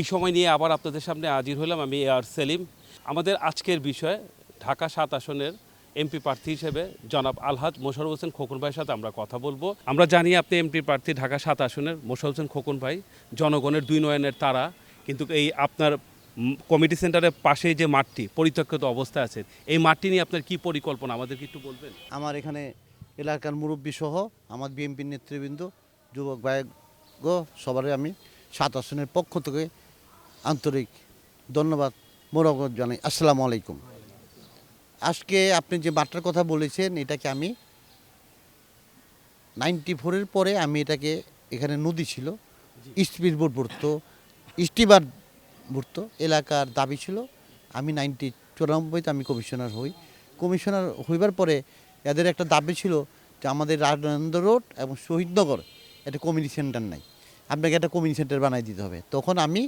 এই সময় নিয়ে আবার আপনাদের সামনে হাজির হলাম আমি এ আর সেলিম। আমাদের আজকের বিষয়, ঢাকা সাত আসনের এমপি প্রার্থী হিসেবে জনাব আলহাজ মোশারফ হোসেন খোকন ভাইয়ের সাথে আমরা কথা বলব। আমরা জানি আপনি এমপি প্রার্থী ঢাকা সাত আসনের, মোশারফ হোসেন খোকন ভাই, জনগণের দুই নয়নের তারা। কিন্তু এই আপনার কমিটি সেন্টারের পাশেই যে মাঠটি, পরিত্যক্ত অবস্থায় আছে এই মাঠটি নিয়ে আপনার কি পরিকল্পনা? আমাদেরকে একটু বলবেন। আমার এখানে এলাকার মুরব্বী সহ আমার বিএনপির নেতৃবৃন্দ, যুবক ভাইগ সবারই আমি সাত আসনের পক্ষ থেকে আন্তরিক ধন্যবাদ, মোরগত জানাই। আসসালামু আলাইকুম। আজকে আপনি যে মাঠটার কথা বলেছেন, এটাকে আমি নাইনটি ফোরের পরে আমি এটাকে এখানে নদী ছিল স্পিড বোট ভরতো স্টিমার ভরতো এলাকার দাবি ছিল। আমি নাইনটি চুরানব্বইতে আমি কমিশনার হই। কমিশনার হইবার পরে এদের একটা দাবি ছিল যে আমাদের রাজনন্দ রোড এবং শহীদনগর, একটা কমিউনিটি সেন্টার নাই। আপনাকে একটা কমিউনিটি সেন্টার বানাই দিতে হবে। তখন আমি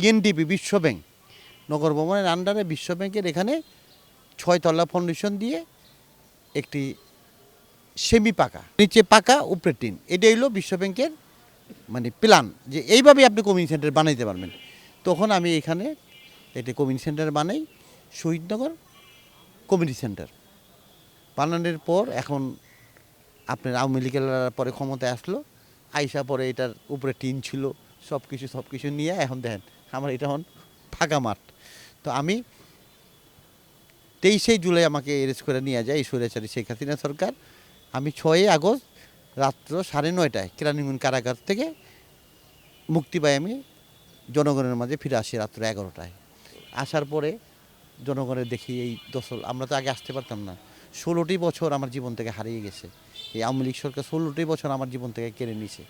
ইএনডিপি বিশ্ব ব্যাংক। নগর ভবনের আন্ডারে বিশ্ব ব্যাংকের এখানে ছয়তলা ফাউন্ডেশন দিয়ে একটি সেমি পাকা, নিচে পাকা, উপরে টিন। এটা হলো বিশ্ব ব্যাংকের মানে প্ল্যান যে এইভাবেই আপনি কমিউনিটি সেন্টার বানাইতে পারবেন। তখন আমি এখানে একটি কমিউনিটি সেন্টার বানাই, শহীদনগর কমিউনিটি সেন্টার বানানোর পর এখন আপনার আওয়ামী লীগের পরে ক্ষমতায় আসলো, আইসা পরে এটার উপরে টিন ছিল। সব কিছু সব কিছু নিয়ে এখন দেখেন, আমার এটা এখন ফাঁকা মাঠ। তো আমি তেইশে জুলাই আমাকে এরেস্ট করে নিয়ে যায় এই স্বৈরাচারী শেখ হাসিনা সরকার। আমি ছয়ই আগস্ট রাত্র সাড়ে নয়টায় কেরানীগঞ্জ কারাগার থেকে মুক্তি পাই আমি জনগণের মাঝে ফিরে আসি রাত্র এগারোটায়। আসার পরে জনগণের দেখি এই দশল আমরা তো আগে আসতে পারতাম না। ষোলোটি বছর আমার জীবন থেকে হারিয়ে গেছে। এই আওয়ামী লীগ সরকার ষোলোটি বছর আমার জীবন থেকে কেড়ে নিছে।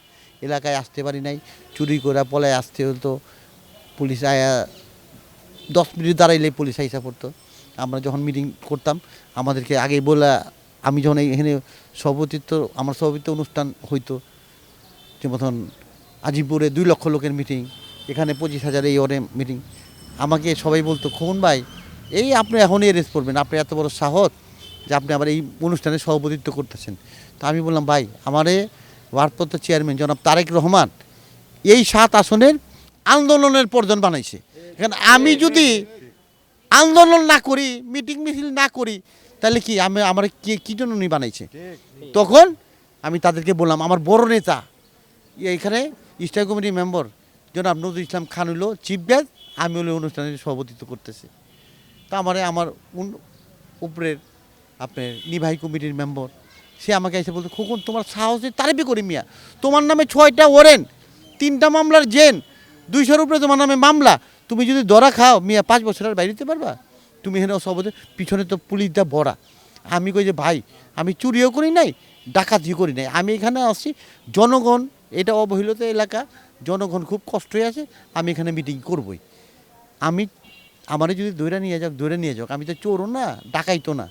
এলাকায় আসতে পারি নাই, চুরি করে পলায় আসতে হতো। পুলিশ আয়া দশ মিনিট দাঁড়াইলেই পুলিশ আইসা পড়তো। আমরা যখন মিটিং করতাম, আমাদেরকে আগে বলে, আমি যখন এখানে সভাপতিত্ব, আমার সভাপতিত্ব অনুষ্ঠান হইতো যেমন আজিমপুরে দুই লক্ষ লোকের মিটিং এখানে পঁচিশ হাজার এই ওরে মিটিং আমাকে সবাই বলতো, খোকন ভাই, এই আপনি এখনই এরেস্ট করবেন, আপনি এত বড় সাহস যে আপনি আবার এই অনুষ্ঠানে সভাপতিত্ব করতেছেন। তা আমি বললাম, ভাই, আমারে ভারপ্রাপ্ত চেয়ারম্যান জনাব তারেক রহমান এই সাত আসনের আন্দোলনের পর্যন্ত বানাইছে। এখানে আমি যদি আন্দোলন না করি, মিটিং মিছিল না করি, তাহলে কি আমি আমার কে কী জন্য উনি বানাইছে? তখন আমি তাদেরকে বললাম, আমার বড় নেতা, এখানে স্থায়ী কমিটির মেম্বার জনাব নজরুল ইসলাম খান হলো চিফ গেস্ট আমি হলো অনুষ্ঠানে সভাপতিত্ব করতেছি। তা আমারে আমার উপরের আপনার নির্বাহী কমিটির মেম্বার সে আমাকে এসে বলতো খোকন, তোমার সাহসে তারিফি করি মিয়া। তোমার নামে ছয়টা ওরেন তিনটা মামলার জেন দুইশোর উপরে তোমার নামে মামলা। তুমি যদি দরা খাও, মিয়া, পাঁচ বছরের বাইরে দিতে পারবা? তুমি এখানে সভাপতি পিছনে তো পুলিশটা বড়া আমি কই যে, ভাই, আমি চুরিও করি নাই, ডাকাতিও করি নাই। আমি এখানে আসছি, জনগণ, এটা অবহেলিত এলাকা, জনগণ খুব কষ্টই আছে, আমি এখানে মিটিং করবই। আমি, আমারে যদি দৈরা নিয়ে যাক দৈরা নিয়ে যাক আমি তো চোরও না ডাকাইতো না।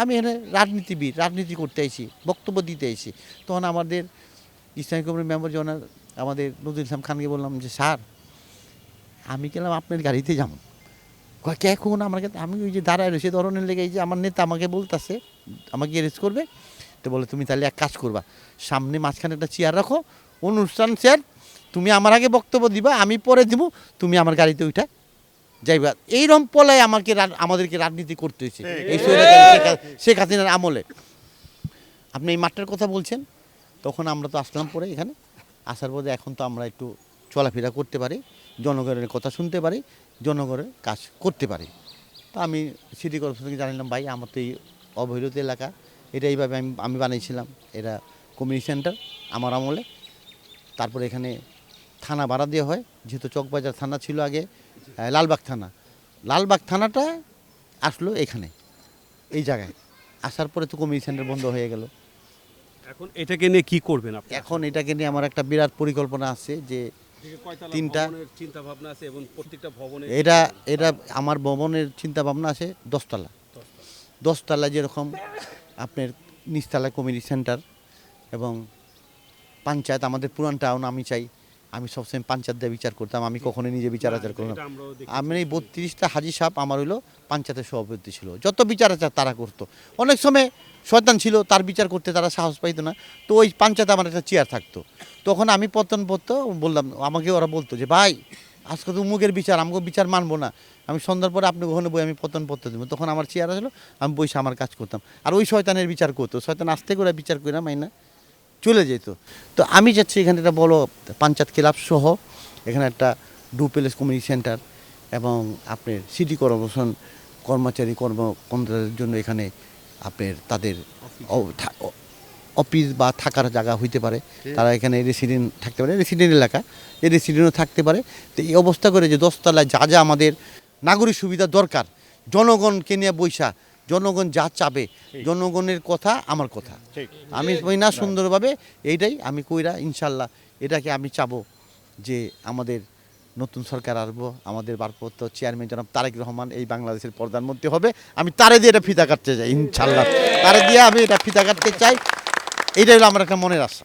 আমি এখানে রাজনীতিবিদ, রাজনীতি করতে আইছি, বক্তব্য দিতে আইছি। তখন আমাদের ইসলামিক কমিটির মেম্বার যখন আমাদের নজরুল ইসলাম খানকে বললাম যে, স্যার, আমি গেলাম আপনার গাড়িতে যাব। কে কোন আমার কাছে আমি ওই যে দাঁড়ায় রয়েছে, ধরনের লেগে যে আমার নেতা আমাকে বলতেছে, আমাকে অ্যারেস্ট করবে। তো বলে, তুমি তাহলে এক কাজ করবা, সামনে মাঝখানে একটা চেয়ার রাখো, অনুষ্ঠান চেয়ার তুমি আমার আগে বক্তব্য দিবা, আমি পরে দিব তুমি আমার গাড়িতে উঠা যাইবা এইরকম পলায় আমাকে রা- আমাদেরকে রাজনীতি করতে হয়েছে। এই স্বৈরাচারী শেখ হাসিনার আমলে। আপনি এই মাঠটার কথা বলছেন তখন আমরা তো আসলাম পরে এখানে। আসার পরে এখন তো আমরা একটু চলাফেরা করতে পারি জনগণের কথা শুনতে পারি জনগণের কাজ করতে পারি। তো আমি সিটি কর্পোরেশনকে জানালাম ভাই আমার তো এই অবহেলিত এলাকা এটা এইভাবে আমি আমি বানিয়েছিলাম এটা কমিউনিটি সেন্টার আমার আমলে। তারপরে এখানে থানা ভাড়া দেওয়া হয় যেহেতু চকবাজার থানা ছিল আগে লালবাগ থানা। লালবাগ থানাটা আসলো এখানে এই জায়গায়। আসার পরে তো কমিউনিটি সেন্টার বন্ধ হয়ে গেল। এখন এটাকে নিয়ে কি করবেন আপনি? এখন এটাকে নিয়ে আমার একটা বিরাট পরিকল্পনা আছে যে তিনটা- চিন্তা ভাবনা আছে এবং প্রত্যেকটা ভবনে এটা এটা আমার ভবনের চিন্তা ভাবনা আছে দশতলা। দশতলা যেরকম আপনার নিচতলা কমিউনিটি সেন্টার এবং পঞ্চায়েত আমাদের পুরান টাউন আমি চাই। আমি সবসময় পঞ্চায়েত দিয়ে বিচার করতাম আমি কখনো নিজে বিচার আচার করলাম। আমি এই বত্রিশটা হাজি সাহেব আমার হইল পঞ্চায়েতের সভাপতি ছিল। যত বিচার আচার তারা করতো। অনেক সময় শয়তান ছিল তার বিচার করতে তারা সাহস পাইতো না। তো ওই পঞ্চায়েতে আমার একটা চেয়ার থাকতো। তখন আমি পতন পড়তো বললাম আমাকে ওরা বলতো যে ভাই আজকে তো মুখের বিচার আমাকে বিচার মানবো না। আমি সন্ধ্যার পরে আপনি ওখানে বই আমি পতন পড়তে দেবো। তখন আমার চেয়ার আসলো আমি বইসে আমার কাজ করতাম। আর ওই শয়তানের বিচার করতো। শয়তান আসতে করে বিচার করে মাইনা চলে যেত। তো আমি যাচ্ছি এখানে একটা বড় পঞ্চায়েত ক্লাব সহ এখানে একটা ডু প্যালেস কমিউনিটি সেন্টার এবং আপনার সিটি কর্পোরেশন কর্মচারী কর্ম কর্মচারীদের জন্য এখানে আপনার তাদের অফিস বা থাকার জায়গা হইতে পারে। তারা এখানে রেসিডেন্ট থাকতে পারে রেসিডেন্ট এলাকা। এই রেসিডেন্টও থাকতে পারে। তো এই অবস্থা করে যে দশতলায় যা যা আমাদের নাগরিক সুবিধা দরকার জনগণকে নিয়ে বৈশা জনগণ যা চাবে জনগণের কথা আমার কথা। আমি কই না সুন্দরভাবে এইটাই আমি কইরা ইনশাল্লাহ এটাকে আমি চাবো যে আমাদের নতুন সরকার আসব আমাদের ভারপ্রাপ্ত চেয়ারম্যান জনাব তারেক রহমান এই বাংলাদেশের প্রধানমন্ত্রী হবে। আমি তারে দিয়ে এটা ফিতা কাটতে চাই ইনশাল্লাহ। তারে দিয়ে আমি এটা ফিতা কাটতে চাই। এইটাই হলো আমার একটা মনের আশা।